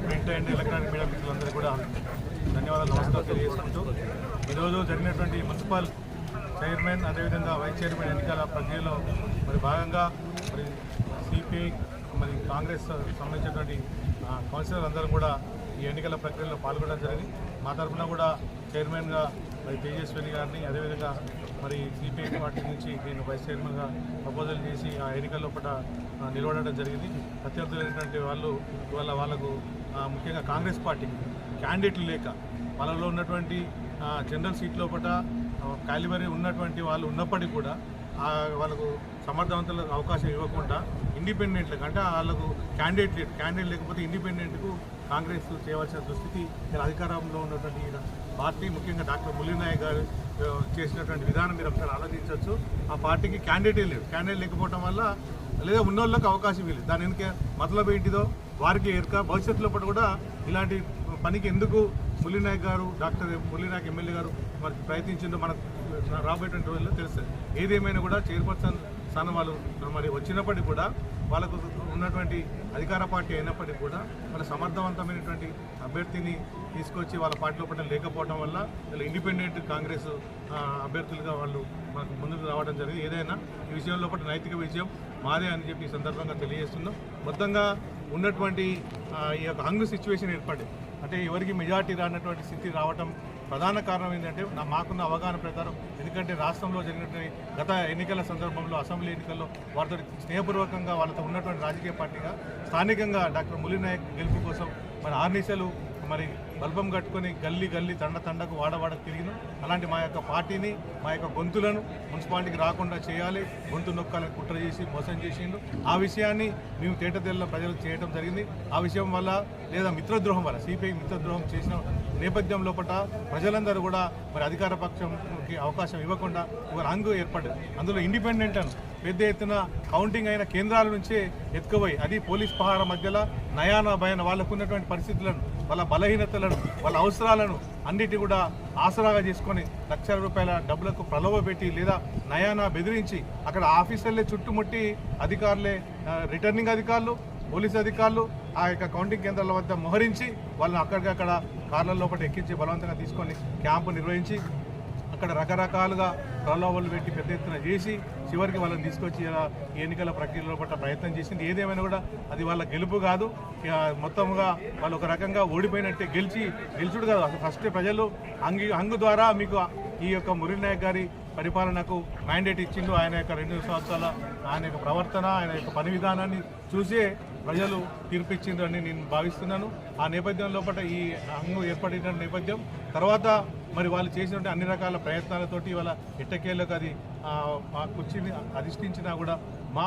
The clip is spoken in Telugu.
ప్రింట్ అండ్ ఎలక్ట్రానిక్ మీడియా మిత్రులందరూ కూడా ధన్యవాదాలు నమస్కారం తెలియజేసుకుంటూ ఈరోజు జరిగినటువంటి మున్సిపల్ చైర్మన్ అదేవిధంగా వైస్ చైర్మన్ ఎన్నికల ప్రక్రియలో మరి భాగంగా మరి సిపిఐ మరి కాంగ్రెస్ సంబంధించినటువంటి కౌన్సిలర్ అందరూ కూడా ఈ ఎన్నికల ప్రక్రియలో పాల్గొనడం జరిగింది. మా తరఫున కూడా చైర్మన్గా మరి తేజస్విని గారిని అదేవిధంగా మరి సిపిఐ పార్టీ నుంచి నేను వైస్ చైర్మన్గా ప్రపోజల్ చేసి ఆ ఎన్నికల్లో పట నిలబడడం జరిగింది. ప్రత్యర్థులైనటువంటి వాళ్ళు ఇవాళ వాళ్ళకు ముఖ్యంగా కాంగ్రెస్ పార్టీ క్యాండిడేట్లు లేక వాళ్ళలో ఉన్నటువంటి జనరల్ సీట్ లోపల కాలిబరీ ఉన్నటువంటి వాళ్ళు ఉన్నప్పటికీ కూడా వాళ్ళకు సమర్థవంతులకు అవకాశం ఇవ్వకుండా ఇండిపెండెంట్లకు అంటే వాళ్ళకు క్యాండిడేట్ క్యాండిడేట్ లేకపోతే ఇండిపెండెంట్కు కాంగ్రెస్ చేయవలసిన దుస్థితి ఇలా అధికారంలో ఉన్నటువంటి పార్టీ ముఖ్యంగా డాక్టర్ మురళీనాయక్ గారు చేసినటువంటి విధానం మీరు ఒకసారి ఆలోచించవచ్చు. ఆ పార్టీకి క్యాండిడేట్ లేదు. క్యాండిడేట్ లేకపోవడం వల్ల లేదా ఉన్నోళ్ళకి అవకాశం ఇవ్వలేదు దాని వెనుక మతలబ్ ఏంటిదో వారికి ఎరుక భవిష్యత్తులో పాటు కూడా ఇలాంటి పనికి ఎందుకు మురళీనాయక్ గారు డాక్టర్ మురళీనాయక్ ఎమ్మెల్యే గారు మరి ప్రయత్నించిందో మనకు రాబోయేటువంటి రోజుల్లో తెలుస్తుంది. ఏదేమైనా కూడా చైర్పర్సన్ స్థానం వాళ్ళు మరి వచ్చినప్పటికీ కూడా వాళ్ళకు ఉన్నటువంటి అధికార పార్టీ అయినప్పటికీ కూడా వాళ్ళ సమర్థవంతమైనటువంటి అభ్యర్థిని తీసుకొచ్చి వాళ్ళ పార్టీలో పట్టడం లేకపోవడం వల్ల వాళ్ళ ఇండిపెండెంట్ కాంగ్రెస్ అభ్యర్థులుగా వాళ్ళు మనకు ముందుకు రావడం జరిగింది. ఏదైనా ఈ విషయంలో లోపల నైతిక విజయం మాదే అని చెప్పి ఈ సందర్భంగా తెలియజేస్తున్నాం. మొత్తంగా ఉన్నటువంటి ఈ యొక్క హంగు సిచ్యువేషన్ ఏర్పడింది. అంటే ఎవరికి మెజార్టీ రానటువంటి స్థితి రావటం ప్రధాన కారణం ఏంటంటే నా మాకున్న అవగాహన ప్రకారం ఎందుకంటే రాష్ట్రంలో జరిగినటువంటి గత ఎన్నికల సందర్భంలో అసెంబ్లీ ఎన్నికల్లో వారితో స్నేహపూర్వకంగా వాళ్ళతో ఉన్నటువంటి రాజకీయ పార్టీగా స్థానికంగా డాక్టర్ మురళీనాయక్ గెలుపు కోసం మన ఆర్నిశలు మరి బల్బం కట్టుకొని గల్లీ గల్లీ తండ తండకు వాడవాడకు తిరిగిన అలాంటి మా యొక్క పార్టీని మా యొక్క గొంతులను మున్సిపాలిటీకి రాకుండా చేయాలి. గొంతు నొక్కాలని కుట్ర చేసి మోసం చేసిండు. ఆ విషయాన్ని మేము తేటతెల్ల ప్రజలకు చేయడం జరిగింది. ఆ విషయం వల్ల లేదా మిత్రద్రోహం వల్ల సిపిఐ మిత్రద్రోహం చేసిన నేపథ్యం లోపల ప్రజలందరూ కూడా మరి అధికార పక్షంకి అవకాశం ఇవ్వకుండా ఒక రంగు ఏర్పడ్డది. అందులో ఇండిపెండెంట్ అని పెద్ద ఎత్తున కౌంటింగ్ అయిన కేంద్రాల నుంచే ఎత్తుకుపోయి అది పోలీస్ పహార మధ్యలో నయాన భయాన వాళ్ళకు ఉన్నటువంటి పరిస్థితులను వాళ్ళ బలహీనతలను వాళ్ళ అవసరాలను అన్నిటి కూడా ఆసరాగా చేసుకొని లక్షల రూపాయల డబ్బులకు ప్రలోభ పెట్టి లేదా నయానా బెదిరించి అక్కడ ఆఫీసర్లే చుట్టుముట్టి అధికారులే రిటర్నింగ్ అధికారులు పోలీస్ అధికారులు ఆ యొక్క కౌంటింగ్ కేంద్రాల వద్ద మోహరించి వాళ్ళని అక్కడికక్కడ కార్ల లోపల ఎక్కించి బలవంతంగా తీసుకొని క్యాంపు నిర్వహించి అక్కడ రకరకాలుగా ప్రలోభాలు పెట్టి పెద్ద ఎత్తున చేసి చివరికి వాళ్ళని తీసుకొచ్చి ఎన్నికల ప్రక్రియలో పట్ల ప్రయత్నం చేసింది. ఏదేమైనా కూడా అది వాళ్ళ గెలుపు కాదు. మొత్తంగా వాళ్ళు ఒక రకంగా ఓడిపోయినట్టే గెలిచి గెలుచుడు కాదు. అసలు ఫస్ట్ ప్రజలు అంగి అంగు ద్వారా మీకు ఈ యొక్క మురళీ నాయక్ గారి పరిపాలనకు మ్యాండేట్ ఇచ్చిండు. ఆయన యొక్క రెండు సంవత్సరాల ఆయన యొక్క ప్రవర్తన ఆయన యొక్క పని విధానాన్ని చూసే ప్రజలు తీర్పిచ్చిండ్రు అని నేను భావిస్తున్నాను. ఆ నేపథ్యం లోపల ఈ హంగు ఏర్పడిన నేపథ్యం తర్వాత మరి వాళ్ళు చేసినటువంటి అన్ని రకాల ప్రయత్నాలతోటి వాళ్ళ ఎట్టకేళ్ళకు అది మా కుర్చీని అధిష్ఠించినా కూడా మా